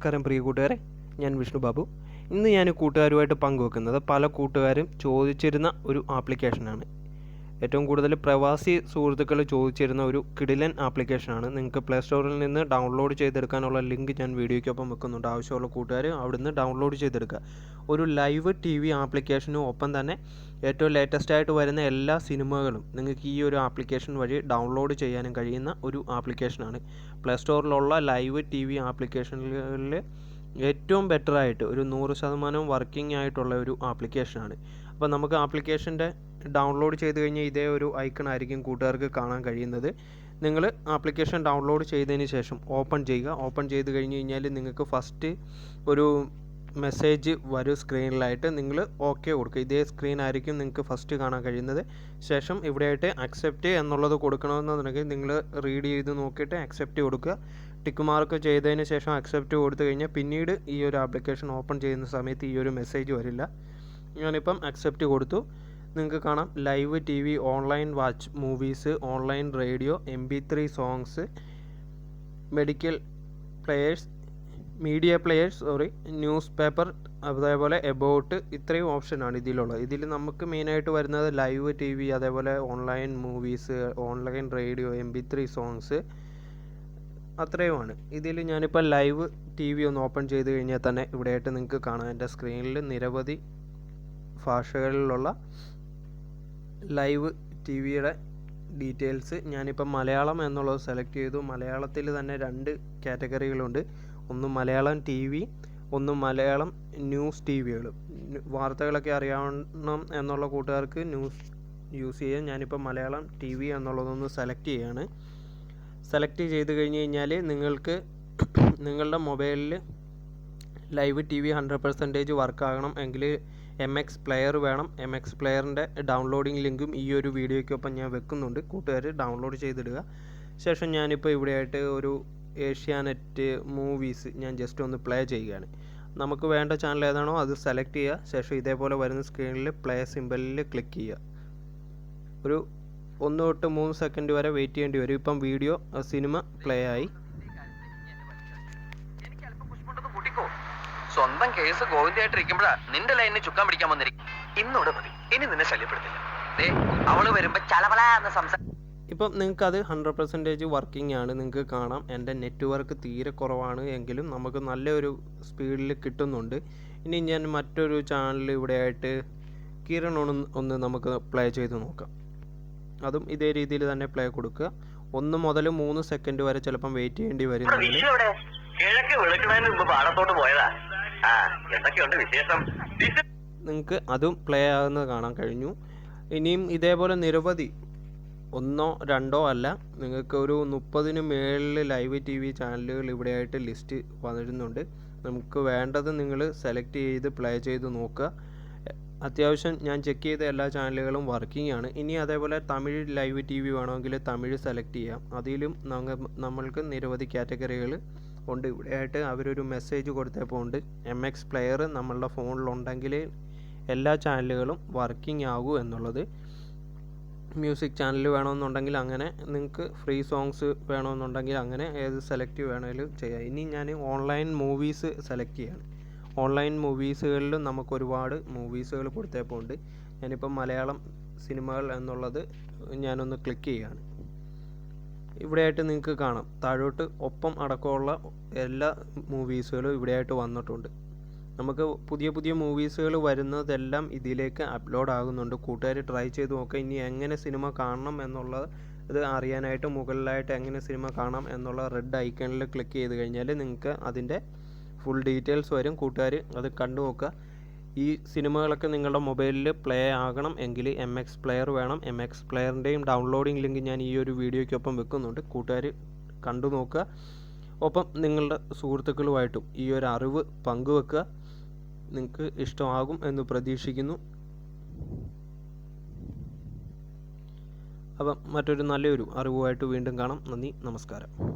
നമസ്കാരം പ്രിയ കൂട്ടുകാരെ ഞാൻ വിഷ്ണു ബാബു. ഇന്ന് ഞാൻ കൂട്ടുകാരുമായിട്ട് പങ്കുവെക്കുന്നത് പല കൂട്ടുകാരും ചോദിച്ചിരുന്ന ഒരു ആപ്ലിക്കേഷനാണ്. ഏറ്റവും കൂടുതൽ പ്രവാസി സുഹൃത്തുക്കൾ ചോദിച്ചിരുന്ന ഒരു കിടിലൻ ആപ്ലിക്കേഷനാണ്. നിങ്ങൾക്ക് പ്ലേ സ്റ്റോറിൽ നിന്ന് ഡൗൺലോഡ് ചെയ്തെടുക്കാനുള്ള ലിങ്ക് ഞാൻ വീഡിയോയ്ക്കൊപ്പം വെക്കുന്നുണ്ട്. ആവശ്യമുള്ള കൂട്ടുകാർ അവിടുന്ന് ഡൗൺലോഡ് ചെയ്തെടുക്കുക. ഒരു ലൈവ് ടി വി ആപ്ലിക്കേഷനും ഒപ്പം തന്നെ ഏറ്റവും ലേറ്റസ്റ്റ് ആയിട്ട് വരുന്ന എല്ലാ സിനിമകളും നിങ്ങൾക്ക് ഈ ഒരു ആപ്ലിക്കേഷൻ വഴി ഡൗൺലോഡ് ചെയ്യാനും കഴിയുന്ന ഒരു ആപ്ലിക്കേഷനാണ്. പ്ലേ സ്റ്റോറിലുള്ള ലൈവ് ടി വി ആപ്ലിക്കേഷനുകളിൽ ഏറ്റവും ബെറ്ററായിട്ട് ഒരു നൂറ് ശതമാനം വർക്കിംഗ് ആയിട്ടുള്ള ഒരു ആപ്ലിക്കേഷനാണ്. അപ്പോൾ നമുക്ക് ആപ്ലിക്കേഷന്റെ ഡൗൺലോഡ് ചെയ്ത് കഴിഞ്ഞാൽ ഇതേ ഒരു ഐക്കൺ ആയിരിക്കും കൂട്ടുകാർക്ക് കാണാൻ കഴിയുന്നത്. നിങ്ങൾ ആപ്ലിക്കേഷൻ ഡൗൺലോഡ് ചെയ്തതിന് ശേഷം ഓപ്പൺ ചെയ്യുക. ഓപ്പൺ ചെയ്ത് കഴിഞ്ഞ് കഴിഞ്ഞാൽ നിങ്ങൾക്ക് ഫസ്റ്റ് ഒരു മെസ്സേജ് വരും സ്ക്രീനിലായിട്ട് നിങ്ങൾ ഓക്കെ കൊടുക്കുക. ഇതേ സ്ക്രീൻ ആയിരിക്കും നിങ്ങൾക്ക് ഫസ്റ്റ് കാണാൻ കഴിയുന്നത്. ശേഷം ഇവിടെയായിട്ട് അക്സെപ്റ്റ് എന്നുള്ളത് കൊടുക്കണമെന്നുണ്ടെങ്കിൽ നിങ്ങൾ റീഡ് ചെയ്ത് നോക്കിയിട്ട് അക്സെപ്റ്റ് കൊടുക്കുക. ടിക്ക് മാർക്ക് ചെയ്തതിന് ശേഷം അക്സെപ്റ്റ് കൊടുത്തു കഴിഞ്ഞാൽ പിന്നീട് ഈ ഒരു ആപ്ലിക്കേഷൻ ഓപ്പൺ ചെയ്യുന്ന സമയത്ത് ഈ ഒരു മെസ്സേജ് വരില്ല. ഞാനിപ്പം അക്സെപ്റ്റ് കൊടുത്തു. നിങ്ങൾക്ക് കാണാം. Live T V online watch movies online radio M P three songs medical players media players sorry news paper അതേപോലെ എബൌട്ട് ഇത്രയും ഓപ്ഷനാണ് ഇതിലുള്ളത്. ഇതിൽ നമുക്ക് മെയിനായിട്ട് വരുന്നത് ലൈവ് ടി വി അതേപോലെ online movies online radio M P three songs അത്രയുമാണ്. ഇതിൽ ഞാനിപ്പോൾ ലൈവ് ടി വി ഒന്ന് ഓപ്പൺ ചെയ്ത് കഴിഞ്ഞാൽ തന്നെ ഇവിടെയായിട്ട് നിങ്ങൾക്ക് കാണാം. എന്റെ സ്ക്രീനിൽ നിരവധി ഭാഷകളിലുള്ള ലൈവ് ടി വിയുടെ ഡീറ്റെയിൽസ് ഞാനിപ്പം മലയാളം എന്നുള്ളത് സെലക്ട് ചെയ്തു. മലയാളത്തിൽ തന്നെ രണ്ട് കാറ്റഗറികളുണ്ട്. ഒന്ന് മലയാളം ടി വി ഒന്ന് മലയാളം ന്യൂസ് ടി വികൾ വാർത്തകളൊക്കെ അറിയണം എന്നുള്ള കൂട്ടുകാർക്ക് ന്യൂസ് യൂസ് ചെയ്യാൻ ഞാനിപ്പോൾ മലയാളം ടി വി എന്നുള്ളതൊന്ന് സെലക്ട് ചെയ്യാണ്. സെലക്ട് ചെയ്ത് കഴിഞ്ഞ് കഴിഞ്ഞാൽ നിങ്ങൾക്ക് നിങ്ങളുടെ മൊബൈലിൽ live T V hundred percentage വർക്കാകണം. എങ്കിൽ എം എക്സ് പ്ലെയർ വേണം. എം എക്സ് പ്ലെയറിന്റെ ഡൗൺലോഡിങ് ലിങ്കും ഈ ഒരു വീഡിയോയ്ക്കൊപ്പം ഞാൻ വെക്കുന്നുണ്ട്. കൂട്ടുകാർ ഡൗൺലോഡ് ചെയ്തിടുക. ശേഷം ഞാനിപ്പോൾ ഇവിടെയായിട്ട് ഒരു ഏഷ്യാനെറ്റ് മൂവീസ് ഞാൻ ജസ്റ്റ് ഒന്ന് പ്ലേ ചെയ്യുകയാണ്. നമുക്ക് വേണ്ട ചാനൽ ഏതാണോ അത് സെലക്ട് ചെയ്യുക. ശേഷം ഇതേപോലെ വരുന്ന സ്ക്രീനിൽ പ്ലേ സിമ്പലിൽ ക്ലിക്ക് ചെയ്യുക. ഒരു ഒന്ന് തൊട്ട് മൂന്ന് സെക്കൻഡ് വരെ വെയിറ്റ് ചെയ്യേണ്ടി വരും. ഇപ്പം വീഡിയോ സിനിമ പ്ലേ ആയി. സ്വന്തം ഗോവിന്ദയായിട്ട് ഇരിക്കുമ്പോഴാ നിന്റെ ലൈനിന് ചുക്കാൻ പിടിക്കാൻ വന്നിരിക്കും ഇന്നോട് മതി. ഇനി നിന്നെ ശല്യപ്പെടുത്തില്ല. ദേ അവൾ വരുമ്പോ ചളവള എന്ന് സംസാരം ഇപ്പം നിങ്ങൾക്ക് അത് ഹൺഡ്രഡ് പെർസെന്റേജ് വർക്കിംഗ് ആണ്. നിങ്ങൾക്ക് കാണാം. എന്റെ നെറ്റ്വർക്ക് തീരെ കുറവാണ് എങ്കിലും നമുക്ക് നല്ലൊരു സ്പീഡിൽ കിട്ടുന്നുണ്ട്. ഇനി ഞാൻ മറ്റൊരു ചാനലിൽ ഇവിടെ ആയിട്ട് കിരൺ ഒന്ന് ഒന്ന് നമുക്ക് പ്ലേ ചെയ്ത് നോക്കാം. അതും ഇതേ രീതിയിൽ തന്നെ പ്ലേ കൊടുക്കുക. ഒന്ന് മുതൽ മൂന്ന് സെക്കൻഡ് വരെ ചിലപ്പം വെയിറ്റ് ചെയ്യേണ്ടി വരും കിഴക്ക് വെളുക്കണതിന് മുമ്പ് പാടത്തോട്ട് പോയതാ. വിശേഷം? നിങ്ങൾക്ക് അതും പ്ലേ ആകുന്നത് കാണാൻ കഴിഞ്ഞു. ഇനിയും ഇതേപോലെ നിരവധി ഒന്നോ രണ്ടോ അല്ല നിങ്ങൾക്ക് ഒരു മുപ്പതിന് മേളിൽ ലൈവ് ടി വി ചാനലുകൾ ഇവിടെയായിട്ട് ലിസ്റ്റ് വന്നിരുന്നുണ്ട്. നമുക്ക് വേണ്ടത് നിങ്ങൾ സെലക്ട് ചെയ്ത് പ്ലേ ചെയ്ത് നോക്കുക. അത്യാവശ്യം ഞാൻ ചെക്ക് ചെയ്ത എല്ലാ ചാനലുകളും വർക്കിംഗ് ആണ്. ഇനി അതേപോലെ തമിഴ് ലൈവ് ടി വി വേണമെങ്കിൽ തമിഴ് സെലക്ട് ചെയ്യാം. അതിലും നമ്മൾക്ക് നിരവധി കാറ്റഗറികൾ ഉണ്ട്. ഇവിടെയായിട്ട് അവരൊരു മെസ്സേജ് കൊടുത്തപ്പോൾ ഉണ്ട്. എം എക്സ് പ്ലെയർ നമ്മളുടെ ഫോണിലുണ്ടെങ്കിൽ എല്ലാ ചാനലുകളും വർക്കിംഗ് ആകൂ എന്നുള്ളത്. മ്യൂസിക് ചാനൽ വേണമെന്നുണ്ടെങ്കിൽ അങ്ങനെ നിങ്ങൾക്ക് ഫ്രീ സോങ്സ് വേണമെന്നുണ്ടെങ്കിൽ അങ്ങനെ ഏത് സെലക്ട് വേണമെങ്കിലും ചെയ്യാം. ഇനി ഞാൻ ഓൺലൈൻ മൂവീസ് സെലക്ട് ചെയ്യാണ്. ഓൺലൈൻ മൂവീസുകളിലും നമുക്ക് ഒരുപാട് മൂവീസുകൾ കൊടുത്തപ്പോൾ ഉണ്ട് ഞാനിപ്പോൾ മലയാളം സിനിമകൾ എന്നുള്ളത് ഞാനൊന്ന് ക്ലിക്ക് ചെയ്യുകയാണ് ഇവിടെയായിട്ട് നിങ്ങൾക്ക് കാണാം. താഴോട്ട് ഒപ്പം അടക്കമുള്ള എല്ലാ മൂവീസുകളും ഇവിടെയായിട്ട് വന്നിട്ടുണ്ട്. നമുക്ക് പുതിയ പുതിയ മൂവീസുകൾ വരുന്നതെല്ലാം ഇതിലേക്ക് അപ്ലോഡ് ആകുന്നുണ്ട്. കൂട്ടുകാർ ട്രൈ ചെയ്ത് നോക്കുക ഇനി എങ്ങനെ സിനിമ കാണണം എന്നുള്ളത് ഇത് അറിയാനായിട്ട് മുകളിലായിട്ട് എങ്ങനെ സിനിമ കാണാം എന്നുള്ള റെഡ് ഐക്കണിൽ ക്ലിക്ക് ചെയ്ത് കഴിഞ്ഞാൽ നിങ്ങൾക്ക് അതിന്റെ ഫുൾ ഡീറ്റെയിൽസ് വരും. കൂട്ടുകാർ അത് കണ്ടു നോക്കുക. ഈ സിനിമകളൊക്കെ നിങ്ങളുടെ മൊബൈലിൽ പ്ലേ ആകണം എങ്കിൽ എം എക്സ് പ്ലെയർ വേണം. എം എക്സ് പ്ലെയറിന്റെയും ഡൗൺലോഡിംഗ് ലിങ്ക് ഞാൻ ഈ ഒരു വീഡിയോയ്ക്കൊപ്പം വെക്കുന്നുണ്ട്. കൂട്ടുകാർ കണ്ടു നോക്കുക. ഒപ്പം നിങ്ങളുടെ സുഹൃത്തുക്കളുമായിട്ടും ഈ ഒരു അറിവ് പങ്കുവെക്കുക. നിങ്ങൾക്ക് ഇഷ്ടമാകും എന്ന് പ്രതീക്ഷിക്കുന്നു. അപ്പം മറ്റൊരു നല്ലൊരു അറിവുമായിട്ട് വീണ്ടും കാണാം. നന്ദി നമസ്കാരം.